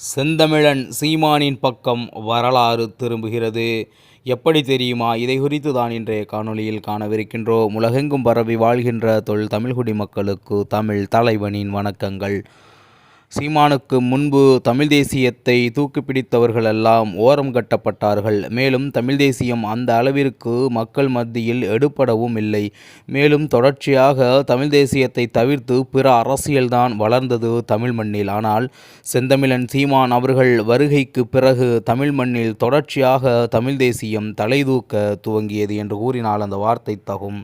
செந்தமிழன் சீமானின் பக்கம் வரலாறு திரும்புகிறது. எப்படி தெரியுமா? இதை குறித்து தான் இன்றைய காணொளியில் காணவிருக்கின்றோம் உலகெங்கும் பரவி வாழ்கின்ற தொல் தமிழ்குடி மக்களுக்கு தமிழ் தலைவனின் வணக்கங்கள். சீமானுக்கு முன்பு தமிழ் தேசியத்தை தூக்கிப்பிடித்தவர்களெல்லாம் ஓரம் கட்டப்பட்டார்கள். மேலும் தமிழ் தேசியம் அந்த அளவிற்கு மக்கள் மத்தியில் எடுபடவும் இல்லை. மேலும் தொடர்ச்சியாக தமிழ் தேசியத்தை தவிர்த்து பிற அரசியல்தான் வளர்ந்தது தமிழ் மண்ணில். ஆனால் செந்தமிழன் சீமான் அவர்கள் வருகைக்கு பிறகு தமிழ் மண்ணில் தொடர்ச்சியாக தமிழ் தேசியம் தலைதூக்க துவங்கியது என்று கூறினால் அந்த வார்த்தை தகும்.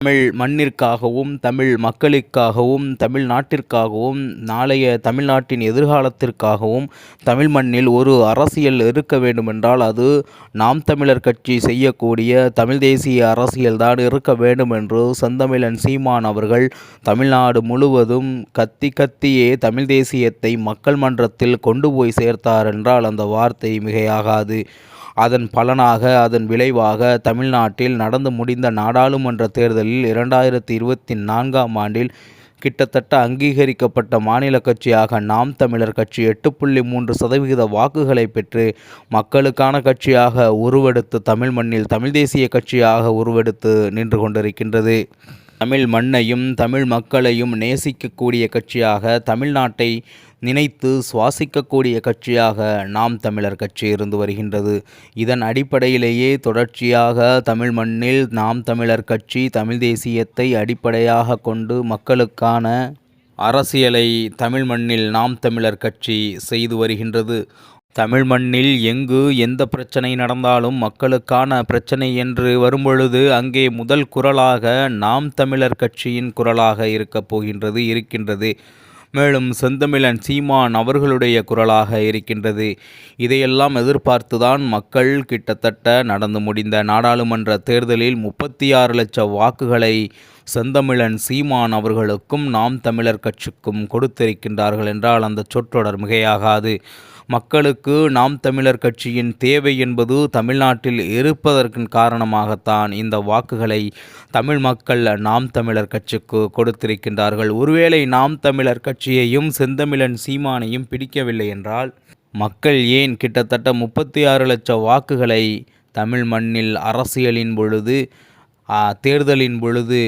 தமிழ் மண்ணிற்காகவும் தமிழ் மக்களுக்காகவும் தமிழ் நாட்டிற்காகவும் நாளைய தமிழ்நாட்டின் எதிர்காலத்திற்காகவும் தமிழ் மண்ணில் ஒரு அரசியல் இருக்க வேண்டுமென்றால் அது நாம் தமிழர் கட்சி செய்யக்கூடிய தமிழ் தேசிய அரசியல்தான் இருக்க வேண்டும் என்று செந்தமிழன் சீமான் அவர்கள் தமிழ்நாடு முழுவதும் கத்தி கத்தியே தமிழ் தேசியத்தை மக்கள் மன்றத்தில் கொண்டு போய் சேர்த்தார் என்றால் அந்த வார்த்தை மிகையாகாது. அதன் பலனாக அதன் விளைவாக தமிழ்நாட்டில் நடந்து முடிந்த நாடாளுமன்ற தேர்தலில் இரண்டாயிரத்தி இருபத்தி நான்காம் ஆண்டில் கிட்டத்தட்ட அங்கீகரிக்கப்பட்ட மாநில கட்சியாக நாம் தமிழர் கட்சி எட்டு புள்ளி மூன்று சதவிகித வாக்குகளை பெற்று மக்களுக்கான கட்சியாக உருவெடுத்து தமிழ் மண்ணில் தமிழ் தேசிய கட்சியாக உருவெடுத்து நின்று கொண்டிருக்கின்றது. தமிழ் மண்ணையும் தமிழ் மக்களையும் நேசிக்கக்கூடிய கட்சியாக தமிழ்நாட்டை நினைத்து சுவாசிக்கக்கூடிய கட்சியாக நாம் தமிழர் கட்சி இருந்து வருகின்றது. இதன் அடிப்படையிலேயே தொடர்ச்சியாக தமிழ் மண்ணில் நாம் தமிழர் கட்சி தமிழ் தேசியத்தை அடிப்படையாக கொண்டு மக்களுக்கான அரசியலை தமிழ் மண்ணில் நாம் தமிழர் கட்சி செய்து வருகின்றது. தமிழ் மண்ணில் எங்கு எந்த பிரச்சனை நடந்தாலும் மக்களுக்கான பிரச்சனை என்று வரும்பொழுது அங்கே முதல் குரலாக நாம் தமிழர் கட்சியின் குரலாக இருக்கப் போகின்றது இருக்கின்றது. மேலும் செந்தமிழன் சீமான் அவர்களுடைய குரலாக இருக்கின்றது. இதையெல்லாம் எதிர்பார்த்துதான் மக்கள் கிட்டத்தட்ட நடந்து முடிந்த நாடாளுமன்ற தேர்தலில் முப்பத்தி ஆறு லட்சம் வாக்குகளை செந்தமிழன் சீமான் அவர்களுக்கும் நாம் தமிழர் கட்சிக்கும் கொடுத்திருக்கின்றார்கள் என்றால் அந்த சொற்றொடர் மிகையாகாது. மக்களுக்கு நாம் தமிழர் கட்சியின் தேவை என்பது தமிழ்நாட்டில் இருப்பதற்கு காரணமாகத்தான் இந்த வாக்குகளை தமிழ் மக்கள் நாம் தமிழர் கட்சிக்கு கொடுத்திருக்கின்றார்கள். ஒருவேளை நாம் தமிழர் கட்சியையும் செந்தமிழன் சீமானையும் பிடிக்கவில்லை என்றால் மக்கள் ஏன் கிட்டத்தட்ட முப்பத்தி ஆறு லட்சம் வாக்குகளை தமிழ் மண்ணில் அரசியலின் பொழுது தேர்தலின் பொழுது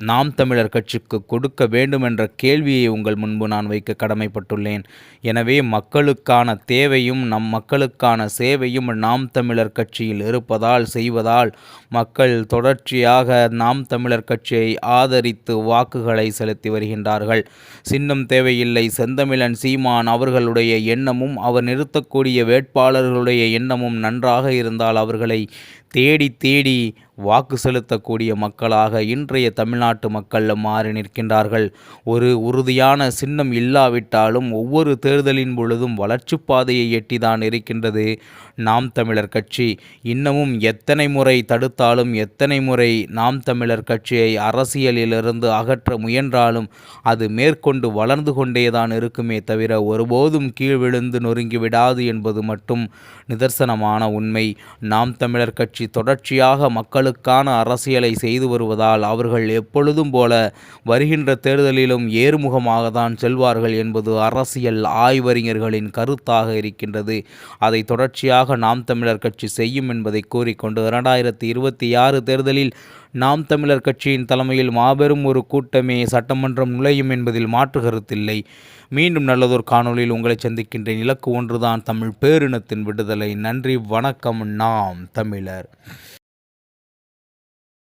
நாம் தமிழர் கட்சிக்கு கொடுக்க வேண்டும் என்ற கேள்வியை உங்கள் முன்பு நான் வைக்க கடமைப்பட்டுள்ளேன். எனவே மக்களுக்கான தேவையும் நம் மக்களுக்கான சேவையும் நாம் தமிழர் கட்சியில் இருப்பதால் செய்வதால் மக்கள் தொடர்ச்சியாக நாம் தமிழர் கட்சியை ஆதரித்து வாக்குகளை செலுத்தி வருகின்றார்கள். சின்னம் தேவையில்லை செந்தமிழன் சீமான் அவர்களுடைய எண்ணமும் அவர் நிறுத்தக்கூடிய வேட்பாளர்களுடைய எண்ணமும் நன்றாக இருந்தால் அவர்களை தேடி தேடி வாக்கு செலுத்தக்கூடிய மக்களாக இன்றைய தமிழ்நாட்டு மக்கள் மாறி நிற்கின்றார்கள். ஒரு உறுதியான சின்னம் இல்லாவிட்டாலும் ஒவ்வொரு தேர்தலின் பொழுதும் வளர்ச்சி பாதையை எட்டிதான் இருக்கின்றது நாம் தமிழர் கட்சி. இன்னமும் எத்தனை முறை தடுத்தாலும் எத்தனை முறை நாம் தமிழர் கட்சியை அரசியலிலிருந்து அகற்ற முயன்றாலும் அது மேற்கொண்டு வளர்ந்து கொண்டேதான் இருக்குமே தவிர ஒருபோதும் கீழ் விழுந்து நொறுங்கி விடாது என்பது மட்டும் நிதர்சனமான உண்மை. நாம் தமிழர் கட்சி தொடர்ச்சியாக மக்களுக்கான அரசியலை செய்து வருவதால் அவர்கள் எப்பொழுதும் போல வருகின்ற தேர்தலிலும் ஏறுமுகமாக தான் செல்வார்கள் என்பது அரசியல் ஆய்வறிஞர்களின் கருத்தாக இருக்கின்றது. அதை தொடர்ச்சியாக நாம் தமிழர் கட்சி செய்யும் என்பதை கூறிக்கொண்டு இரண்டாயிரத்தி இருபத்தி ஆறு தேர்தலில் நாம் தமிழர் கட்சியின் தலைமையில் மாபெரும் ஒரு கூட்டமே சட்டமன்றம் நுழையும் என்பதில் மாற்று கருத்தில்லை. மீண்டும் நல்லதொரு காணொலியில் உங்களை சந்திக்கின்றேன். இலக்கு ஒன்றுதான் தமிழ் பேரினத்தின் விடுதலை. நன்றி வணக்கம். நாம் தமிழர்.